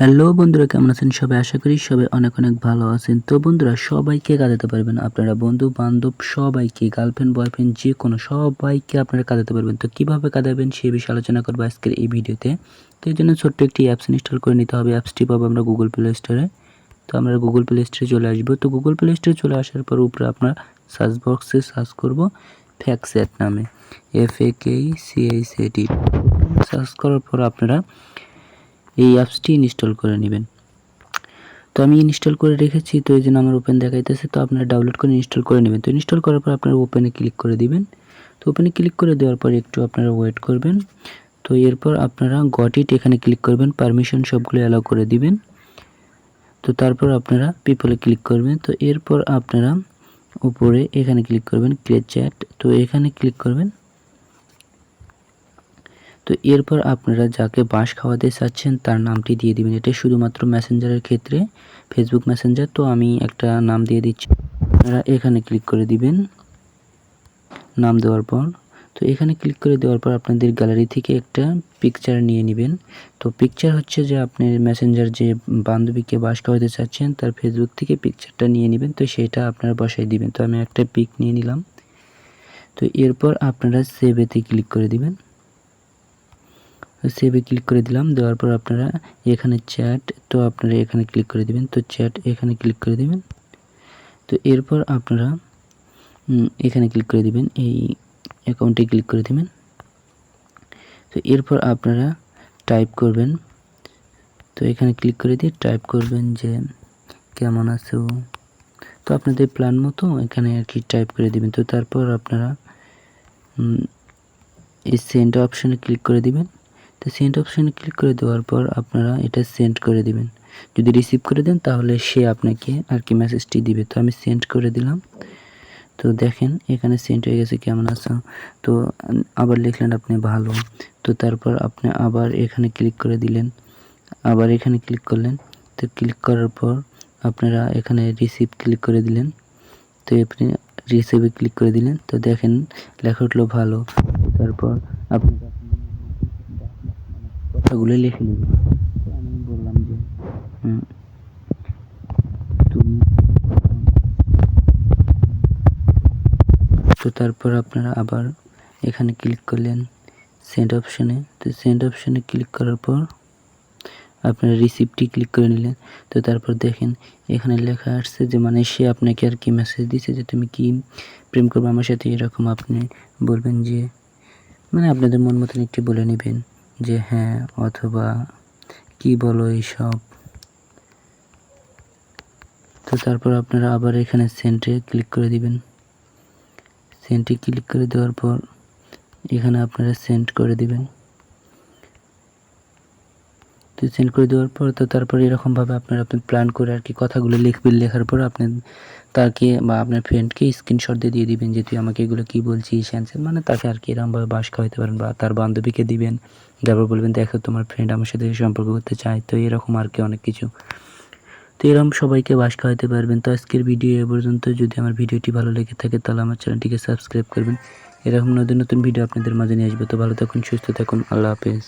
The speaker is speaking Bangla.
হ্যালো বন্ধুরা, কেমন আছেন সবাই? আশা করি সবাই অনেক অনেক ভালো আছেন। তো বন্ধুরা, সবাইকে কাঁদাতে পারবেন আপনারা বন্ধু বান্ধব, সবাইকে গার্লফ্রেন্ড বয়ফ্রেন্ড যে কোনো সবাইকে আপনারা কাঁদাতে পারবেন। তো কীভাবে কাঁদাবেন সেই বিষয়ে আলোচনা করব আজকের এই ভিডিওতে। তো এই জন্য ছোট্ট একটি অ্যাপস ইনস্টল করে নিতে হবে। অ্যাপসটি পাবো আমরা গুগল প্লে স্টোরে তো আমরা গুগল প্লে স্টোরে চলে আসব। তো গুগল প্লে স্টোরে চলে আসার পর উপরে আপনার সার্চ বক্সে সার্চ করব ফ্যাক্সেট নামে। F A K C H A T search করার পর আপনারা এই অ্যাপসটি ইনস্টল করে নেবেন। তো আমি ইনস্টল করে রেখেছি, তো এই জন্য আমার ওপেন দেখাইতেছে, তো আপনারা ডাউনলোড করে ইনস্টল করে নেবেন। তো ইনস্টল করার পর আপনারা ওপেনে ক্লিক করে দিবেন। তো ওপেনে ক্লিক করে দেওয়ার পর একটু আপনারা ওয়েট করবেন। তো এরপর আপনারা গট ইট এখানে ক্লিক করবেন পারমিশন সবগুলো অ্যালাউ করে দিবেন। তো তারপর আপনারা পিপলে ক্লিক করবেন। তো এরপর আপনারা উপরে এখানে ক্লিক করবেন ক্লিক চ্যাট তো এখানে ক্লিক করবেন। তো এরপর আপনারা যাকে বাঁশ খাওয়াতে চাচ্ছেন, তার নামটি দিয়ে দিবেন। এটা শুধুমাত্র মেসেঞ্জারের ক্ষেত্রে ফেসবুক মেসেঞ্জার তো আমি একটা নাম দিয়ে দিচ্ছি। আপনারা এখানে ক্লিক করে দিবেন নাম দেওয়ার পর। তো এখানে ক্লিক করে দেওয়ার পর আপনাদের গ্যালারি থেকে একটা পিকচার নিয়ে নেবেন। তো পিকচার হচ্ছে যে আপনি মেসেঞ্জার যে বান্ধবীকে বাস খাওয়াতে চাচ্ছেন, তার ফেসবুক থেকে পিকচারটা নিয়ে নেবেন। তো সেটা আপনারা বসাই দিবেন। তো আমি একটা পিক নিয়ে নিলাম। তো এরপর আপনারা সেভেতে ক্লিক করে দিবেন। সেভে ক্লিক করে দিলাম। দেওয়ার পর আপনারা এখানে চ্যাট তো আপনারা এখানে ক্লিক করে দিবেন। তো চ্যাট এখানে ক্লিক করে দিবেন। তো এরপর আপনারা এখানে ক্লিক করে দিবেন। এই অ্যাকাউন্টে ক্লিক করে দিবেন। তো এরপর আপনারা টাইপ করবেন। তো এখানে ক্লিক করে দিয়ে টাইপ করবেন যে, কেমন আছো? তো আপনাদের প্ল্যান মতো এখানে আর কি টাইপ করে দিবেন। তো তারপর আপনারা এই সেন্ড অপশানে ক্লিক করে দিবেন। তো সেন্ড অপশানে ক্লিক করে দেওয়ার পর আপনারা এটা সেন্ড করে দিবেন। যদি রিসিভ করে দেন, তাহলে সে আপনাকে আর কি মেসেজটি দিবে। তো আমি সেন্ড করে দিলাম। তো দেখেন, এখানে সেন্ড হয়ে গেছে, কেমন আছো? তো আবার লিখলেন আপনি ভালো। তো তারপর আপনি আবার এখানে ক্লিক করে দিলেন। আবার এখানে ক্লিক করলেন। তো ক্লিক করার পর আপনারা এখানে রিসিভ ক্লিক করে দিলেন। তো আপনি রিসিভে ক্লিক করে দিলেন। তো দেখেন, লেখা উঠল ভালো। তারপর আপনি কথাগুলো লিখে নেবেন তো আমি বললাম যে তুমি তো তারপর আপনারা আবার এখানে ক্লিক করলেন সেন্ড অপশানে তো সেন্ড অপশানে ক্লিক করার পর আপনারা রিসিপ্টটি ক্লিক করে নিলেন। তো তারপর দেখেন এখানে লেখা আসছে যে মানে সে আপনাকে আর কি মেসেজ দিছে যে তুমি কি প্রেম করবে আমার সাথে? এরকম আপনি বলবেন যে মানে আপনাদের মন মতন একটি বলে নেবেন। যে হ্যাঁ অথবা কি বলো এইসব? তো তারপর আপনারা আবার এখানে সেন্টে ক্লিক করে দিবেন। সেন্টে ক্লিক করে দেওয়ার পর এখানে আপনারা সেন্ড করে দিবেন। তো সেন্ড করে দেওয়ার পর তো তারপর এরকমভাবে আপনারা আপনি প্ল্যান করে আর কি কথাগুলো লিখবেন, লেখার পর আপনি তাকে বা আপনার ফ্রেন্ডকে স্ক্রিনশট দিয়ে দিয়ে দিবেন যে, তুই আমাকে এগুলো কী বলছিস? অ্যান্সার মানে তাকে আর কি এরকমভাবে বাস খাওয়াতে পারেন বা তার বান্ধবীকে দিবেন। তারপর বলবেন, দেখো, তোমার ফ্রেন্ড আমার সাথে সম্পর্ক করতে চায়। তো এরকম আর কি অনেক কিছু। তো এরকম সবাইকে বাস খাওয়াতে পারবেন। তো আজকের ভিডিও এ পর্যন্ত। যদি আমার ভিডিওটি ভালো লেগে থাকে, তাহলে আমার চ্যানেলটিকে সাবস্ক্রাইব করবেন। এরকম নতুন নতুন ভিডিও আপনাদের মাঝে নিয়ে আসবে। তো ভালো থাকুন, সুস্থ থাকুন। আল্লাহ হাফেজ।